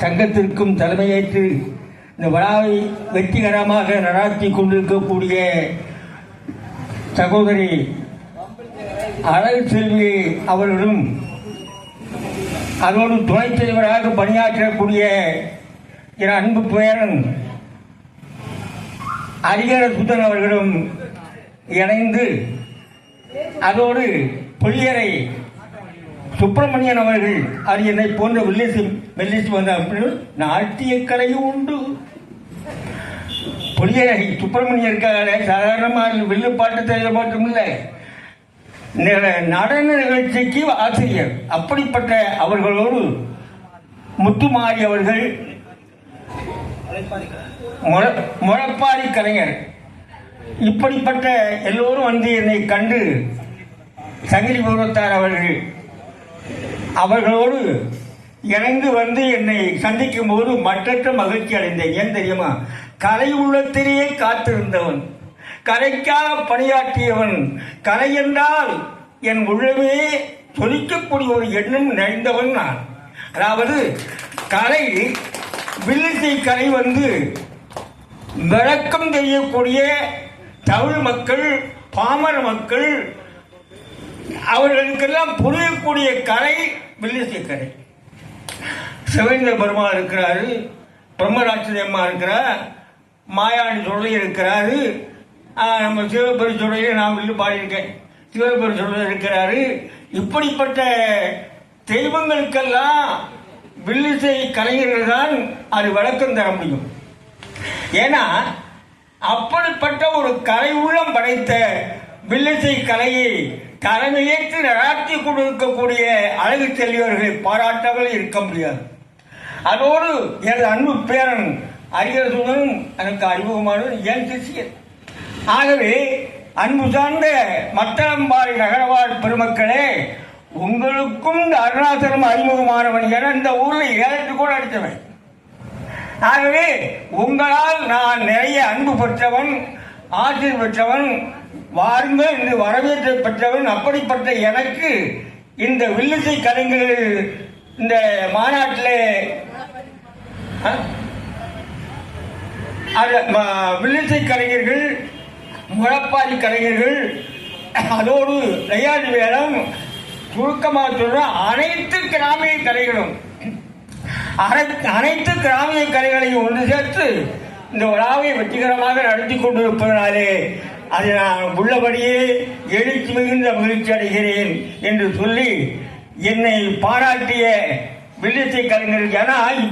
சங்கத்திற்கும் தலைமையேற்று இந்த விழாவை வெற்றிகரமாக நடாத்தி கொண்டிருக்கக்கூடிய சகோதரி அழகு செல்வி அவர்களும் அதோடு துணைத் தலைவராக பணியாற்றக்கூடிய என் அன்பு பேரன் அரிகர சுதன் அவர்களும் இணைந்து அதோடு புள்ளியரை சுப்பிரமணியன் அவர்கள் அது என்னை போன்ற வில்லேசி மெல்லிசி வந்த நாட்டிய கலையும் உண்டு. புளியரை சுப்பிரமணியருக்காக சாதாரணமாக வில்லு பாட்டு தெரிய மட்டும் இல்லை. நடன நிகழ்ச்சிக்கு ஆசிரியர். அப்படிப்பட்ட அவர்களோடு முத்துமாரி அவர்கள் முழ- கலைஞர். இப்படிப்பட்ட எல்லோரும் வந்து என்னை கண்டு சங்கிலி பூர்வத்தார் அவர்கள் அவர்களோடு இணைந்து வந்து என்னை சந்திக்கும் போது மற்றற்ற மகிழ்ச்சி அடைந்தேன். ஏன் தெரியுமா? கலை உள்ளத்திலேயே காத்திருந்தவன். கலைக்காக பணியாற்றியவன். கலை என்றால் என் உள்ளமே சொலிக்கக்கூடிய ஒரு எண்ணம் நிறைந்தவன் நான். அதாவது கலை வில்லிசை கலை வந்து விளக்கம் தெரியக்கூடிய தமிழ் மக்கள் பாமர மக்கள் அவர்களுக்கெல்லாம் புரியக்கூடிய கலை வில்லிசை கலை. சிவேந்திர பர்மா இருக்கிறாரு பிரம்மராட்சதி அம்மா இருக்கிறார் மாயாடி சொல்லி இருக்கிறாரு நம்ம சிவபெரு சொல்லையில் நான் வில்லு பாடியிருக்கேன். சிவபெரு சொல்ல இருக்கிறாரு. இப்படிப்பட்ட தெய்வங்களுக்கெல்லாம் வில்லிசை கலைஞர்கள் தான் அது விளக்கம் தர முடியும். ஏன்னா அப்படிப்பட்ட ஒரு கலை உள்ளம் படைத்த வில்லிசை கலையை தலைமையேற்று நடாத்தி கொடுக்கக்கூடிய அழகு செல்வியர்களை பாராட்டாமல் இருக்க முடியாது. அதோடு எனது அன்பு பேரன் அறிஞர்களுடன் எனக்கு அறிமுகமானது என் சிஷியர். ஆகவே அன்பு சார்ந்த மத்தளம்பாறை நகரவாழ் பெருமக்களே உங்களுக்கும் இந்த அருணாசலம் அறிமுகமானவன் என இந்த ஊரில் ஏழு கூட அடித்தவன். ஆகவே உங்களால் நான் நிறைய அன்பு பெற்றவன் ஆற்றல் பெற்றவன் வாருங்கள் என்று வரவேற்ற பெற்றவன் அப்படிப்பட்ட எனக்கு இந்த வில்லிசை கலைஞர்கள் இந்த மாநாட்டில் அது வில்லிசை கலைஞர்கள் முழப்பாரி கலைஞர்கள் அதோடு நையாண்டி வேடம் சுருக்கமாக சொல்ற அனைத்து கிராமிய கலைகளும் அனைத்து கிராமிய கலைகளையும் ஒன்று சேர்த்து இந்த விழாவை வெற்றிகரமாக நடத்தி கொண்டிருப்பதனாலே அதை நான் உள்ளபடியே எழுச்சி மிகுந்த மகிழ்ச்சி அடைகிறேன் என்று சொல்லி என்னை பாராட்டிய வில்லிசை கலைஞர்கள் ஏன்னா இப்போ